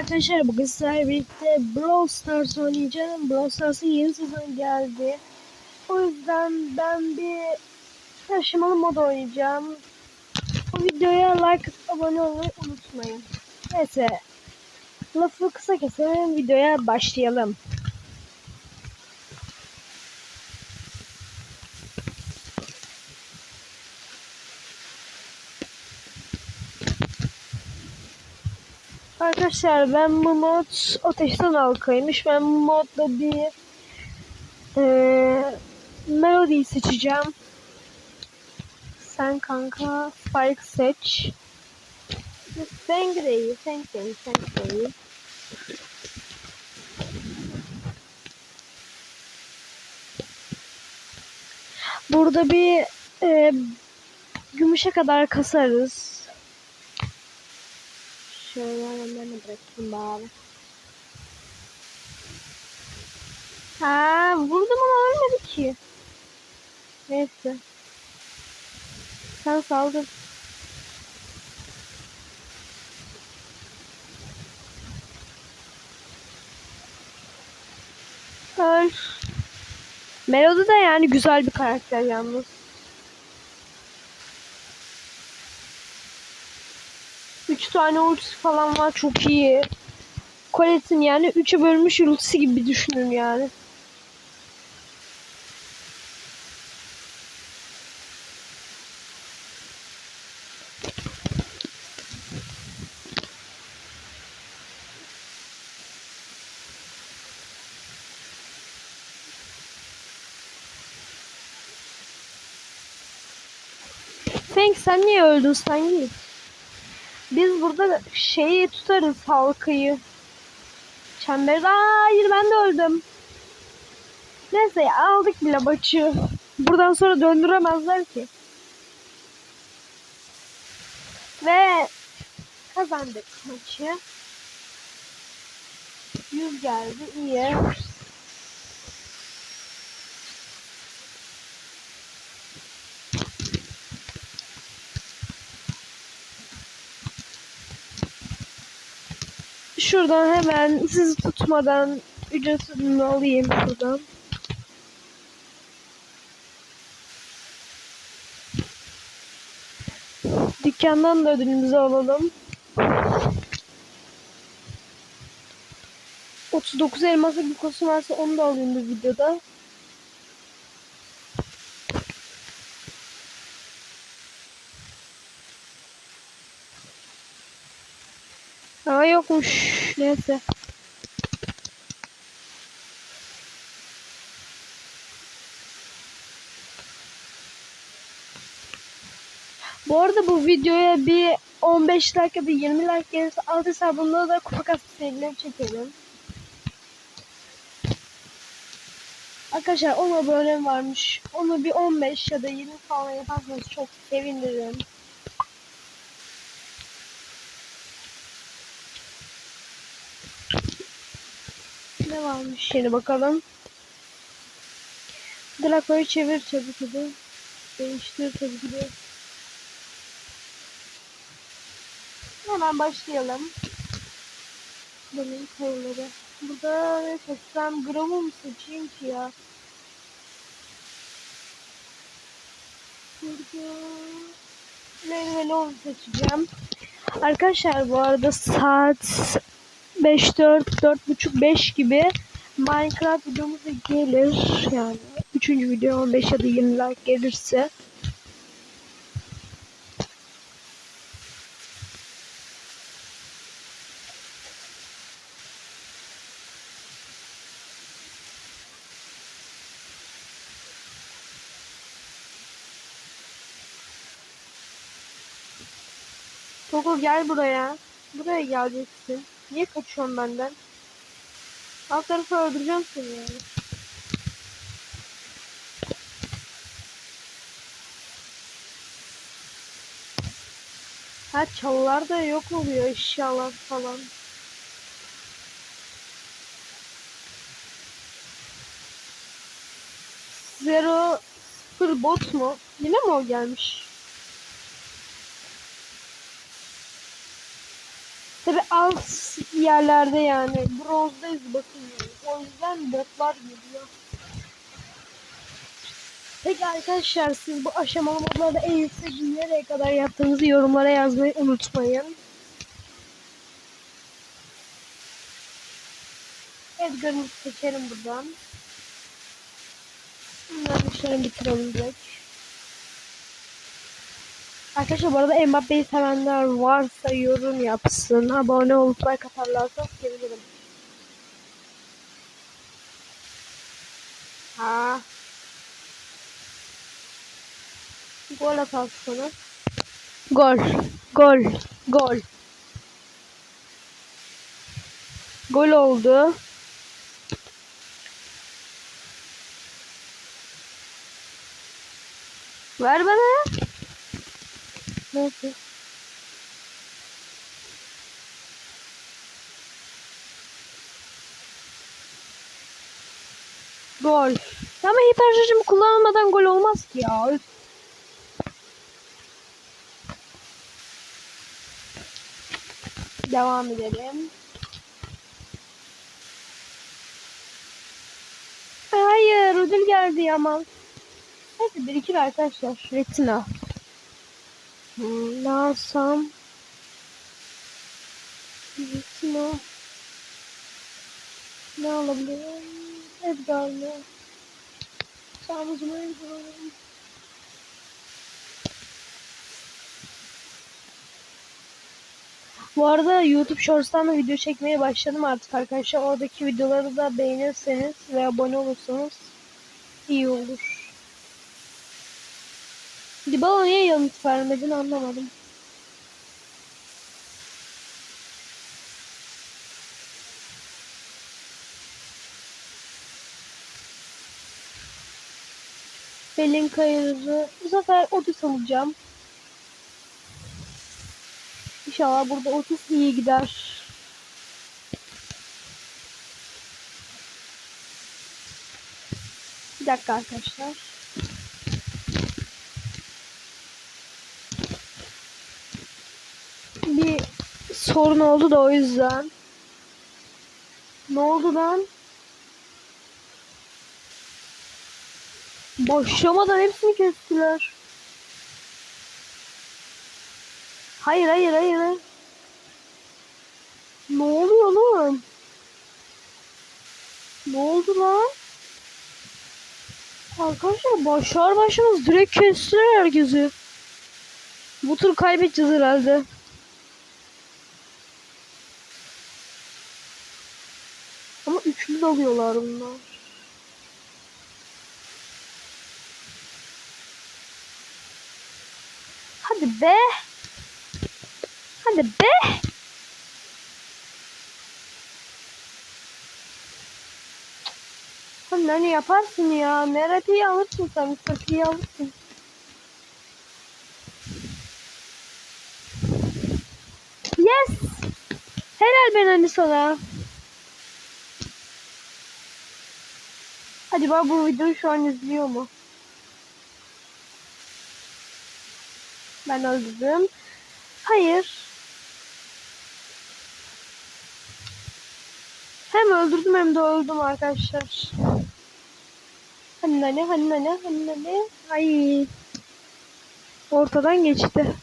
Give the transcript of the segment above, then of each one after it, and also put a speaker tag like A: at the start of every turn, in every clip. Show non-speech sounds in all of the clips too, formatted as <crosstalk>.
A: Arkadaşlar bugün sizlerle birlikte Brawl Stars oynayacağım. Brawl Stars'ın yeni sezonu geldi. O yüzden ben bir taşımalı mod oynayacağım. Bu videoya like abone olmayı unutmayın. Neyse. Lafı kısa keselim videoya başlayalım. Arkadaşlar ben bu mod ateşten halkaymış. Ben bu modda bir eee melodiyi seçeceğim. Sen kanka Spike seç. Sen değil, sen değil, sen değil. Burada bir eee gümüşe kadar kasarız. Şöyle bırakayım bari. Ha, vurdum ama ölmedi ki. Neyse. Sen saldın. Öl. Melody da yani güzel bir karakter yalnız. Üç tane ultisi falan var çok iyi. Colette'in yani üçe bölmüş ultisi gibi düşünün yani. Frank sen niye öldün sen git. Biz burada şeyi tutarız halkayı. Çemberi. Hayır ben de öldüm. Neyse ya, aldık bile maçı. Buradan sonra döndüremezler ki. Ve kazandık maçı. 100 geldi. iyi. Şuradan hemen sizi tutmadan ücret ödülünü alayım şuradan. Dükkandan da ödülümüzü alalım. 39 elması bir varsa onu da alayım bu videoda. Aa yokmuş. Neyse. Bu arada bu videoya bir 15 like ya da 20 like gelirse alt hesabında da kupa kastı serileri çekelim. Arkadaşlar 10 abonem varmış. Onu bir 15 ya da 20 falan yaparsanız çok sevinirim. Ne varmış yeni bakalım. Draco'yu çevir tabii ki de. Değiştir tabii ki de. Hemen başlayalım. Benim konuları. Burada ne seçsem? Gram'ı mı seçeyim ki ya? Burada... Meyveli onu seçeceğim. Arkadaşlar bu arada saat 5 4 4 buçuk 5 gibi Minecraft videomuz gelir yani. Üçüncü video 15 ya da 20 like gelirse. Togo gel buraya. Buraya geleceksin. Niye kaçıyorsun benden? Alt tarafı öldüreceğim seni yani. Ha çalılar da yok oluyor eşyalar falan. Zero sıfır bot mu? Yine mi o gelmiş? Tabi alt yerlerde yani. Bronzdayız bakın. O yüzden botlar geliyor. Peki arkadaşlar siz bu aşamalı modlarda en yüksek nereye kadar yaptığınızı yorumlara yazmayı unutmayın. Edgar'ımızı seçelim buradan. Bunları şöyle bitirelim direkt. Arkadaşlar bu arada Mbappe'yi sevenler varsa yorum yapsın. Abone olup like atarlarsa sevinirim. Ha. Gol atarsınız. Gol. Gol. Gol. Gol oldu. Ver bana. Neyse. Gol. Ama hiperşarjımı kullanmadan gol olmaz ki ya. Devam edelim. Hayır ödül geldi yaman. Neyse birikir arkadaşlar. Retina. Ne alsam? Retina. Ne alabilirim? Edgar mı? Sarmızımı Edgar alalım. Bu arada YouTube Shorts'tan da video çekmeye başladım artık arkadaşlar. Oradaki videoları da beğenirseniz ve abone olursanız iyi olur. Dybala niye yanıt vermedin anlamadım. Pelin Kayır'ı bu sefer Otis alacağım. İnşallah burada Otis iyi gider. Bir dakika arkadaşlar. Bir sorun oldu da o yüzden. Ne oldu lan? Boşlamadan hepsini kestiler. Hayır hayır hayır. Ne oluyor lan? Ne oldu lan? Arkadaşlar başlar başımız direkt kestiler herkesi. Bu tur kaybedeceğiz herhalde. Üçlü dalıyorlar bunlar. Hadi be. Hadi be. Sen ne yaparsın ya? Merati'yi alırsın sen. Mustafa'yı alırsın. Yes. Helal ben hani sana. Acaba bu videoyu şu an izliyor mu? Ben öldürdüm. Hayır. Hem öldürdüm hem de öldüm arkadaşlar. Hani nane hani nane hani nane. Ay. Ortadan geçti.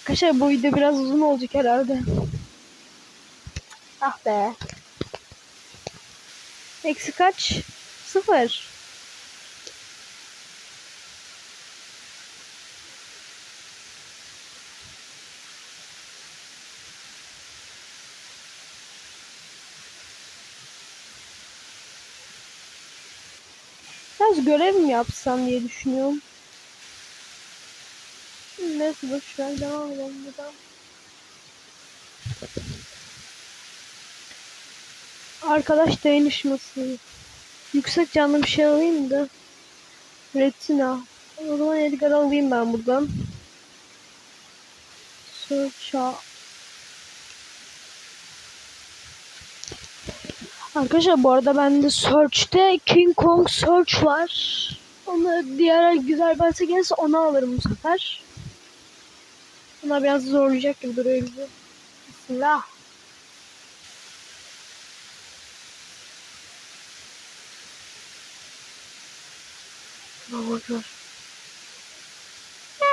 A: Arkadaşlar bu video biraz uzun olacak herhalde. Ah be. Eksi kaç? Sıfır. Biraz görev mi yapsam diye düşünüyorum. Neyse boşver devam edelim buradan. Arkadaş dayanışması. Yüksek canlı bir şey alayım da. Retina. O zaman Edgar alayım ben buradan. Search'a. Arkadaşlar bu arada bende Search'te King Kong Search var. Onu diğer güzel parça gelirse onu alırım bu sefer. Bunlar biraz zorlayacak gibi duruyor bizi. Bismillah. Bakıyor.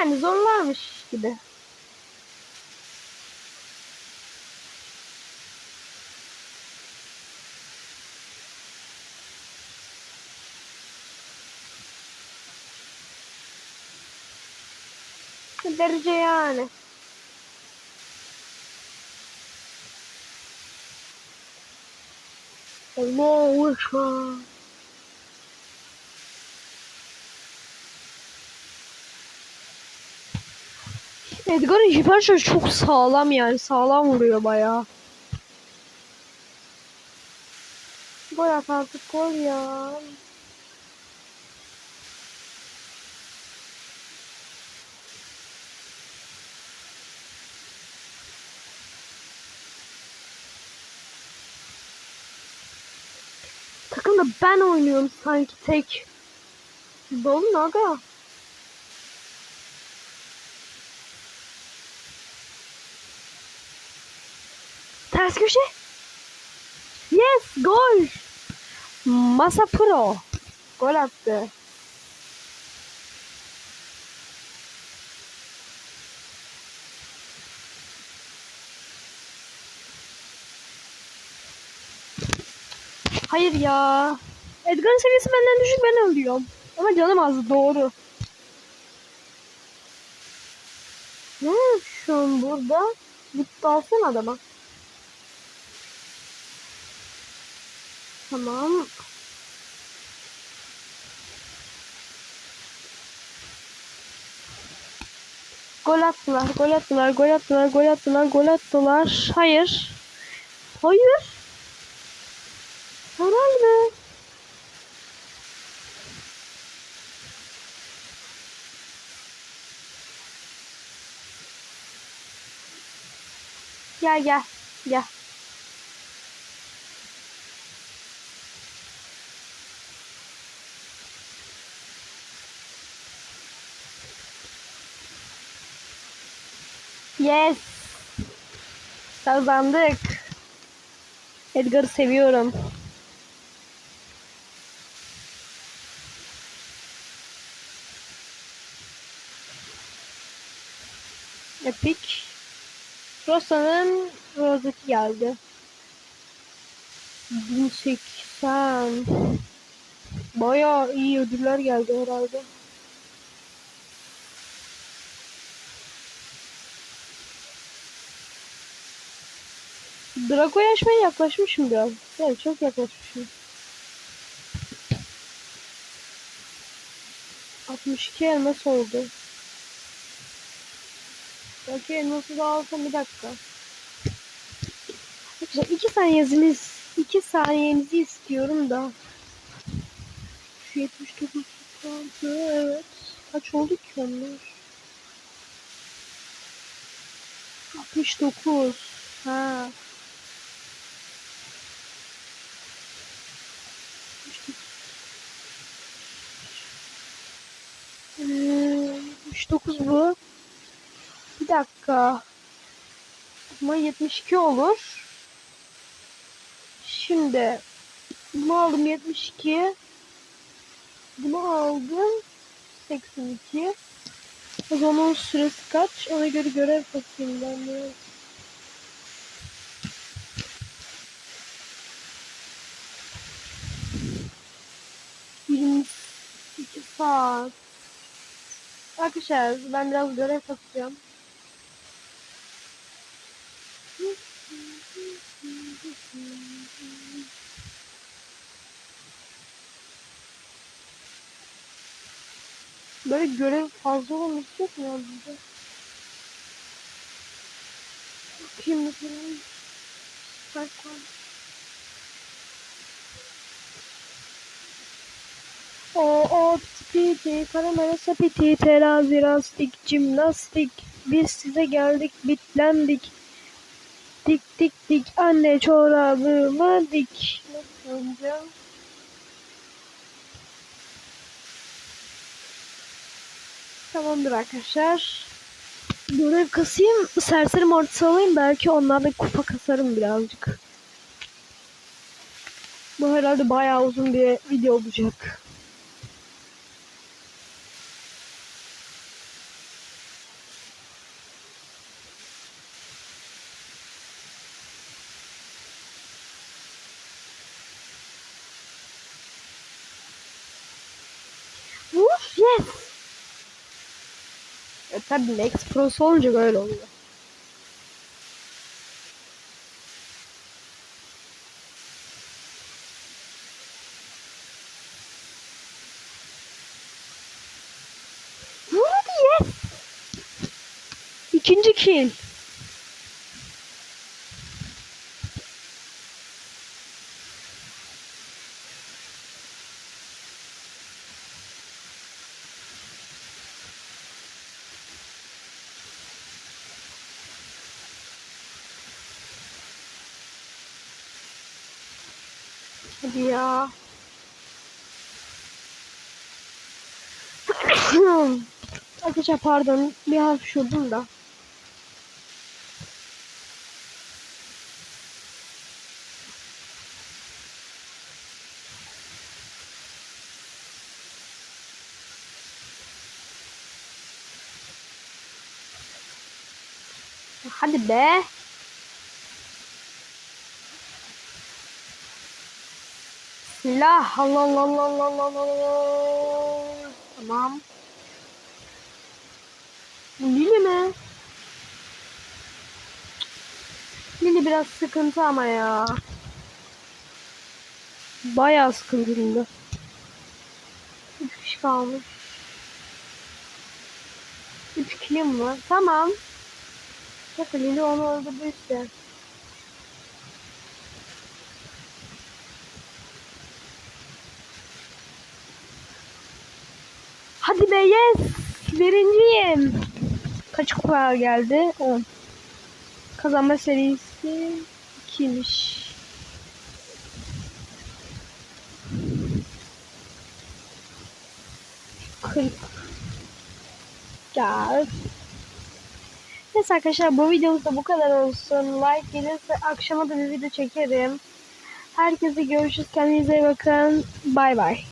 A: Yani zorlarmış gibi. Derece yani. Allahu Ekber. Edgar'ın hiperşarjı çok sağlam yani. Sağlam vuruyor bayağı. Gol at artık gol ya. Takımda ben oynuyorum sanki tek. Siz de olun aga. Ters köşe. Yes, gol. Masa Pro. Gol attı. Hayır ya. Edgar'ın seviyesi benden düşük ben ölüyorum. Ama canım az doğru. Ne şu burada? Gitti alsana adama. Tamam. Gol attılar, gol attılar, gol attılar, gol attılar, gol attılar. Hayır. Hayır. Herhalde. Gel gel. Gel. Yes. Kazandık. Edgar'ı seviyorum. Epic. Rosa'nın Rose'daki geldi. 1080. Bayağı iyi ödüller geldi herhalde. Drago'ya açmaya yaklaşmışım biraz. Evet çok yaklaşmışım. 62 elmas oldu. Belki elması da alsam bir dakika. Arkadaşlar 2 saniyeniz 2 saniyenizi istiyorum da. Şu 79 kaldı evet. Kaç oldu ki onlar? 69. Ha. Ee, 69 bu. Bir dakika. Ama 72 olur. Şimdi bunu aldım 72. Bunu aldım 82. O zaman süresi kaç? Ona göre görev bakayım ben biraz. Yirmi iki saat. Arkadaşlar ben biraz görev bakacağım. Böyle görev fazla olması yok mu ya burada? Bakayım mesela. Bak O o piti, karamela sepeti, terazi, lastik, jimnastik. Biz size geldik, bitlendik. Dik dik dik anne çorabımı dik. Nasıl oynayacağım? Tamamdır arkadaşlar. Görev kasayım. Serseri mortis alayım. Belki onlarla kupa kasarım birazcık. Bu herhalde bayağı uzun bir video olacak. Uf, yes. E, tabii Max Pro'su olunca böyle oluyor. Vurdu yes. İkinci kill. Hadi ya. <coughs> Arkadaşlar pardon bir hapşurdum da. Hadi be. Bismillah. Allah Allah Allah Allah Allah Allah, Allah. Tamam. Lili mi? Lili biraz sıkıntı ama ya. Bayağı sıkıntılı. Üç kişi kalmış. Üç kilim var. Tamam. Bakın Lili onu öldürdü işte. Hadi be yes. Birinciyim. Kaç kupa geldi? 10. Kazanma serisi 2'ymiş. Kırk. Ya. Neyse arkadaşlar bu videomuz da bu kadar olsun. Like gelirse akşama da bir video çekerim. Herkese görüşürüz. Kendinize iyi bakın. Bay bay.